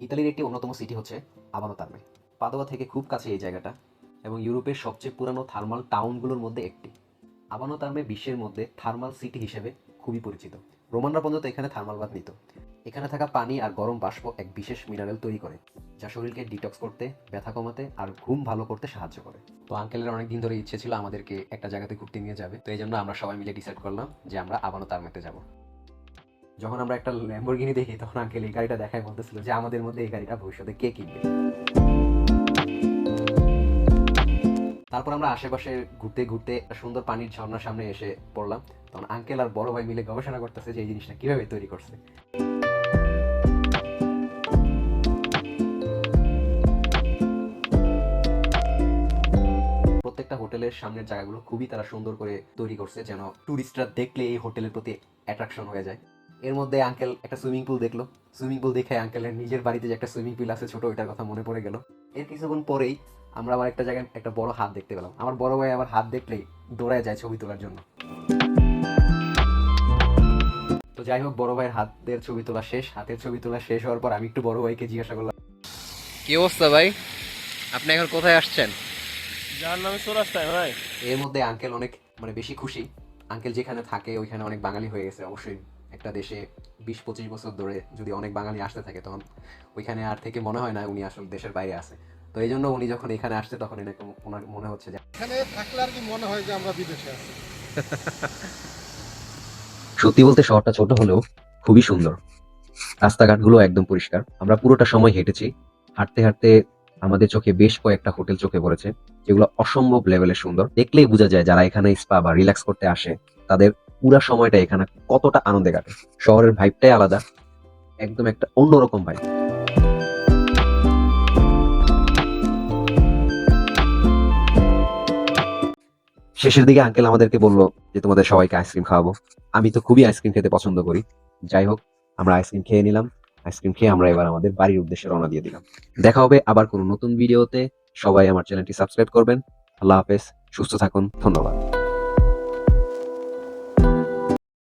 ইতালির একটি অন্যতম সিটি হচ্ছে আবানো তার্মে পাদোয়া থেকে খুব কাছে এই জায়গাটা এবং ইউরোপের সবচেয়ে পুরানো থার্মাল টাউনগুলোর মধ্যে একটি। আবানো তার্মে বিশ্বের মধ্যে থার্মাল সিটি হিসেবে খুবই পরিচিত। রোমানরা পর্যন্ত এখানে থার্মাল বাদ নিত। এখানে থাকা পানি আর গরম বাষ্প এক বিশেষ মিনারেল তৈরি করে, যা শরীরকে ডিটক্স করতে, ব্যথা কমাতে আর ঘুম ভালো করতে সাহায্য করে। তো আঙ্কেলের অনেক দিন ধরে ইচ্ছে ছিল আমাদেরকে একটা জায়গাতে ঘুরতে নিয়ে যাবে। তো এই জন্য আমরা সবাই মিলে ডিসাইড করলাম যে আমরা আবানো তার্মেতে যাব। যখন আমরা একটা ল্যাম্বরগিনি দেখি, তখন আঙ্কেল এই গাড়িটা দেখায় বলতেছিল যে, আমাদের মধ্যে এই গাড়িটা ভবিষ্যতে কে কিনবে? তারপর আমরা আশেপাশে ঘুরতে ঘুরতে সুন্দর পানির ঝর্ণার সামনে এসে পড়লাম। তখন আঙ্কেল আর বড় ভাই মিলে গবেষণা করতেছে যে, এই জিনিসটা কীভাবে তৈরি করছে। প্রত্যেকটা হোটেলের সামনের জায়গাগুলো খুবই তারা সুন্দর করে তৈরি করছে, যেন টুরিস্টরা দেখলে এই হোটেলের প্রতি অ্যাট্রাকশন হয়ে যায়। এর মধ্যে আঙ্কেল একটা সুইমিং পুল দেখল। সুইমিং পুল দেখে আঙ্কেলের নিজের বাড়িতে যে একটা সুইমিং পুল আছে ছোট ওইটার কথা মনে পড়ে গেল। এর কিছুক্ষণ পরেই আমরা আবার একটা জায়গায় একটা বড় হাত দেখতে পেলাম। আমার বড় ভাই আবার হাত দেখলেই দৌড়ায় যায় ছবি তোলার জন্য। তো যাই হোক বড় ভাইয়ের হাতের ছবি তোলা শেষ। হাতের ছবি তোলা শেষ হওয়ার পর আমি একটু বড় ভাইকে জিজ্ঞাসা করলাম কি অবস্থা ভাই? আপনি এখন কোথায় আসছেন? যার নামে চৌরাস্তায় ভাই। এর মধ্যে আঙ্কেল অনেক মানে বেশি খুশি। আঙ্কেল যেখানে থাকে ওইখানে অনেক বাঙালি হয়ে গেছে অবশ্যই। একটা দেশে বিশ পঁচিশ বছর ধরে যদি অনেক বাঙালি আসতে থাকে তখন ওইখানে আর থেকে মনে হয় না উনি আসলে দেশের বাইরে আছে। তো এই জন্য উনি যখন এখানে আসছে তখন এরকম ওনার মনে হচ্ছে যে এখানে থাকলে আর কি মনে হয় যে আমরা বিদেশে আছি। সত্যি বলতে শহরটা ছোট হলেও খুবই সুন্দর। রাস্তাঘাটগুলো একদম পরিষ্কার। আমরা পুরোটা সময় হেঁটেছি। হাঁটতে হাঁটতে আমাদের চোখে বেশ কয়েকটা হোটেল চোখে পড়েছে। যেগুলো অসম্ভব লেভেলের সুন্দর। দেখলেই বোঝা যায় যারা এখানে স্পা বা রিল্যাক্স করতে আসে তাদের পুরা সময়টা এখানে কতটা আনন্দে কাটে। শহরের ভাইবটাই আলাদা, একদম একটা অন্যরকম ভাইব শেষের দিকে আঙ্কেল আমাদেরকে বলল যে, তোমাদের সবাইকে আইসক্রিম খাওয়াবো। আমি তো খুবই আইসক্রিম খেতে পছন্দ করি। যাই হোক, আমরা আইসক্রিম খেয়ে নিলাম। আইসক্রিম খেয়ে আমরা এবার আমাদের বাড়ির উদ্দেশ্যে রওনা দিয়ে দিলাম। দেখা হবে আবার কোনো নতুন ভিডিওতে সবাই আমার চ্যানেলটি সাবস্ক্রাইব করবেন। আল্লাহ হাফেজ, সুস্থ থাকুন, ধন্যবাদ।